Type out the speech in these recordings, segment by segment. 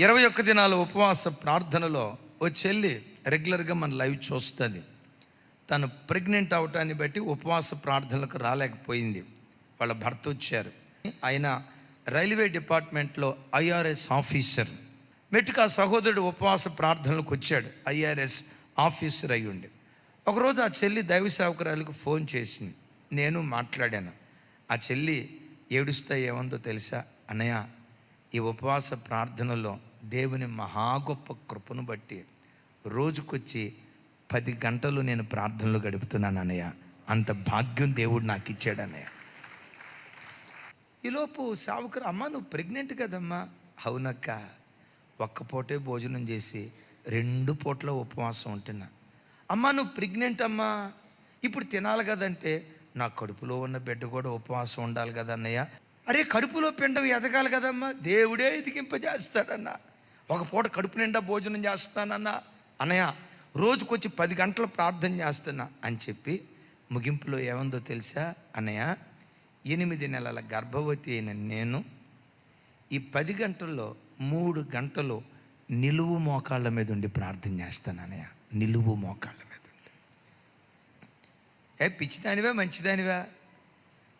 ఇరవై ఒక్క దినాల ఉపవాస ప్రార్థనలో ఓ చెల్లి రెగ్యులర్గా మన లైవ్ చూస్తుంది. తను ప్రెగ్నెంట్ అవటాన్ని బట్టి ఉపవాస ప్రార్థనలకు రాలేకపోయింది. వాళ్ళ భర్త వచ్చారు. ఆయన రైల్వే డిపార్ట్మెంట్లో ఐఆర్ఎస్ ఆఫీసర్. మెట్టుకు ఆ సహోదరుడు ఉపవాస ప్రార్థనలకు వచ్చాడు. ఐఆర్ఎస్ ఆఫీసర్ అయి ఉండి ఒకరోజు ఆ చెల్లి దైవ సేవకురాలకు ఫోన్ చేసింది. నేను మాట్లాడాను. ఆ చెల్లి ఏడుస్తా ఏముందో తెలుసా? అన్నయ్య ఈ ఉపవాస ప్రార్థనలో దేవుని మహా గొప్ప కృపను బట్టి రోజుకొచ్చి పది గంటలు నేను ప్రార్థనలు గడుపుతున్నాను అన్నయ్య. అంత భాగ్యం దేవుడు నాకు ఇచ్చాడు అన్నయ్య ఈలోపు సావుకరు అమ్మ నువ్వు ప్రెగ్నెంట్ కదమ్మా. అవునక్క. ఒక్క పూటే భోజనం చేసి రెండు పూట్ల ఉపవాసం ఉంటున్నా. అమ్మ నువ్వు ప్రెగ్నెంట్ అమ్మా. ఇప్పుడు తినాలి కదంటే నా కడుపులో ఉన్న బిడ్డ కూడా ఉపవాసం ఉండాలి కదా అన్నయ్య అరే కడుపులో పిండం ఎదగాలి కదమ్మా. దేవుడే ఎదిగింపజేస్తాడన్న. ఒక పూట కడుపు నిండా భోజనం చేస్తానన్న అన్నయ్య రోజుకొచ్చి పది గంటలు ప్రార్థన చేస్తున్నా అని చెప్పి ముగింపులో ఏముందో తెలుసా? అన్నయ్య ఎనిమిది నెలల గర్భవతి అయిన నేను ఈ పది గంటల్లో మూడు గంటలు నిలువు మోకాళ్ళ మీద ఉండి ప్రార్థన చేస్తాను అన్నయ్య నిలువు మోకాళ్ళ మీద ఉండి. ఏ పిచ్చిదానివా మంచిదానివా?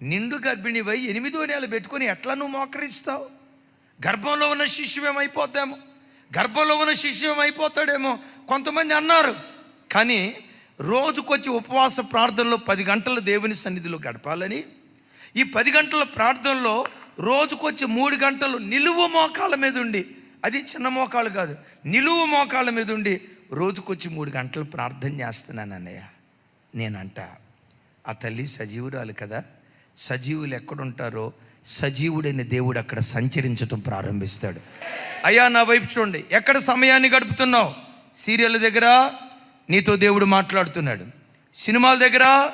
నిండు గర్భిణివై ఎనిమిదో నెలలు పెట్టుకొని ఎట్లా నువ్వు మోకరిస్తావు? గర్భంలో ఉన్న శిష్యుమేమైపోద్దేమో గర్భంలో ఉన్న శిష్యు అయిపోతాడేమో కొంతమంది అన్నారు. కానీ రోజుకొచ్చి ఉపవాస ప్రార్థనలో పది గంటలు దేవుని సన్నిధిలో గడపాలని ఈ పది గంటల ప్రార్థనలో రోజుకొచ్చి మూడు గంటలు నిలువు మోకాళ్ళ మీద ఉండి అది చిన్న మోకాళ్ళు కాదు నిలువు మోకాళ్ళ మీద ఉండి రోజుకొచ్చి మూడు గంటలు ప్రార్థన చేస్తున్నాను అన్నయ్య నేనంట ఆ తల్లి సజీవురాలు కదా సజీవులు ఎక్కడుంటారో సజీవుడైన దేవుడు అక్కడ సంచరించటం ప్రారంభిస్తాడు. అయ్యా నా వైపు చూడండి. ఎక్కడ సమయాన్ని గడుపుతున్నావు? సీరియల్ దగ్గర నీతో దేవుడు మాట్లాడుతున్నాడు. సినిమాల దగ్గర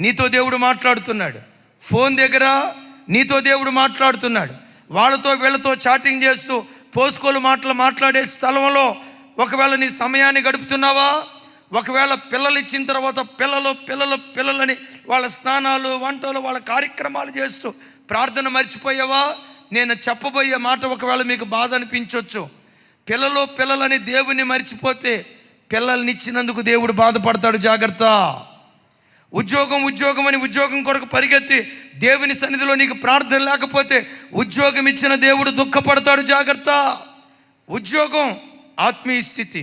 నీతో దేవుడు మాట్లాడుతున్నాడు. ఫోన్ దగ్గర నీతో దేవుడు మాట్లాడుతున్నాడు. వాళ్ళతో వీళ్ళతో చాటింగ్ చేస్తూ పోసుకోలు మాటలు మాట్లాడే స్థలంలో ఒకవేళ నీ సమయాన్ని గడుపుతున్నావా? ఒకవేళ పిల్లలు ఇచ్చిన తర్వాత పిల్లలు పిల్లలు పిల్లలని వాళ్ళ స్నానాలు వంటలు వాళ్ళ కార్యక్రమాలు చేస్తూ ప్రార్థన మర్చిపోయావా? నేను చెప్పబోయే మాట ఒకవేళ మీకు బాధ అనిపించవచ్చు పిల్లలు పిల్లలని దేవుని మర్చిపోతే పిల్లల్ని ఇచ్చినందుకు దేవుడు బాధపడతాడు. జాగ్రత్త. ఉద్యోగం ఉద్యోగం అని ఉద్యోగం కొరకు పరిగెత్తి దేవుని సన్నిధిలో నీకు ప్రార్థన లేకపోతే ఉద్యోగం ఇచ్చిన దేవుడు దుఃఖపడతాడు. జాగ్రత్త. ఉద్యోగం ఆత్మీయ స్థితి.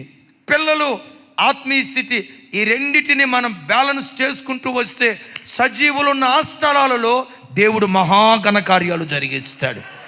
పిల్లలు ఆత్మీయ స్థితి ఈ రెండిటిని మనం బ్యాలెన్స్ చేసుకుంటూ వస్తే సజీవులున్న ఆ స్థలాలలో దేవుడు మహాఘన కార్యాలు జరిగిస్తాడు.